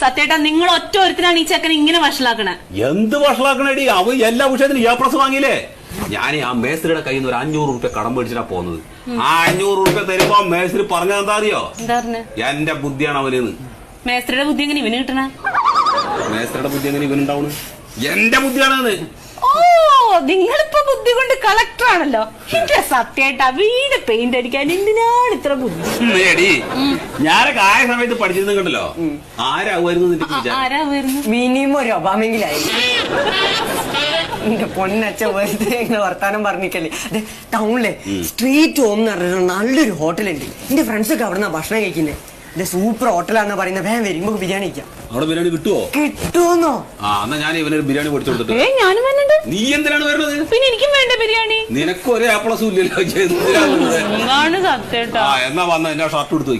സത്യേട്ടാ നിങ്ങൾ ഒറ്റ ഒരുത്തിനാണ് ഈ ചെക്കൻ ഇങ്ങനെ വഷളാക്കണേ. എന്ത് വഷളാക്കണേടി? അവ എല്ലാ വിഷയത്തിനും എ പ്ലസ് വാങ്ങിയില്ലേ? ഞാൻ ആ മേസ്ത്രിയുടെ കയ്യിൽ നിന്ന് ഒരു അഞ്ഞൂറ് റുപ്യ കടം മേടിച്ചിട്ടാ പോകുന്നത്. ആ അഞ്ഞൂറ് റുപ്യ തരുമ്പോ മേസ്ത്രി പറഞ്ഞത് എന്താ അറിയോ? എന്റെ ബുദ്ധിയാണ് അവനെന്ന്. മേസ്ത്രിയുടെ ബുദ്ധി എങ്ങനെ ഇവന് കിട്ടണ? മേസ്ത്രിയുടെ ബുദ്ധി എങ്ങനെ ഇവനുണ്ടാവണ്? എന്റെ ബുദ്ധിയാണെന്ന്. ഓ നിങ്ങളിപ്പോ ബുദ്ധി കൊണ്ട് കളക്ടർ ആണല്ലോ. എന്റെ സത്യായിട്ടാ വീട് പെയിന്റ് അടിക്കാൻ എന്തിനാണ് ഇത്ര ബുദ്ധി? ഞാനൊക്കെ ആയ സമയത്ത് പഠിച്ചിരുന്നു കണ്ടല്ലോ. ആരാവുമായിരുന്നു ആരാവുമായിരുന്നു? മിനിമം ഒരു ഒബാമെങ്കിലായി എന്റെ പൊന്നച്ച വെറുതെ ഇങ്ങനെ വർത്താനം പറഞ്ഞിക്കല്ലേ അതെ ടൗണിലെ സ്ട്രീറ്റ് ഹോം എന്ന് പറഞ്ഞൊരു നല്ലൊരു ഹോട്ടലുണ്ട്. എന്റെ ഫ്രണ്ട്സ് ഒക്കെ അവിടെ ഭക്ഷണം കഴിക്കുന്നത് ഇത് സൂപ്പർ ഹോട്ടലാന്ന് പറയുന്നത് വേഗം വരുമ്പോ ബിരിയാണി കഴിക്കാം. അവിടെ ബിരിയാണി കിട്ടുമോ കിട്ടുമെന്നോ ആ എന്നാ ഞാൻ ഇവനൊരു ബിരിയാണി കൊടുത്തു കൊടുത്തിട്ട് നീ എന്തിനാണ് എനിക്കും വേണ്ട ബിരിയാണി നിനക്ക് ഒരേ ആപ്ലസും ഇല്ലല്ലോ എന്നാ വന്ന എന്റെ ഷർട്ട് എടുത്തു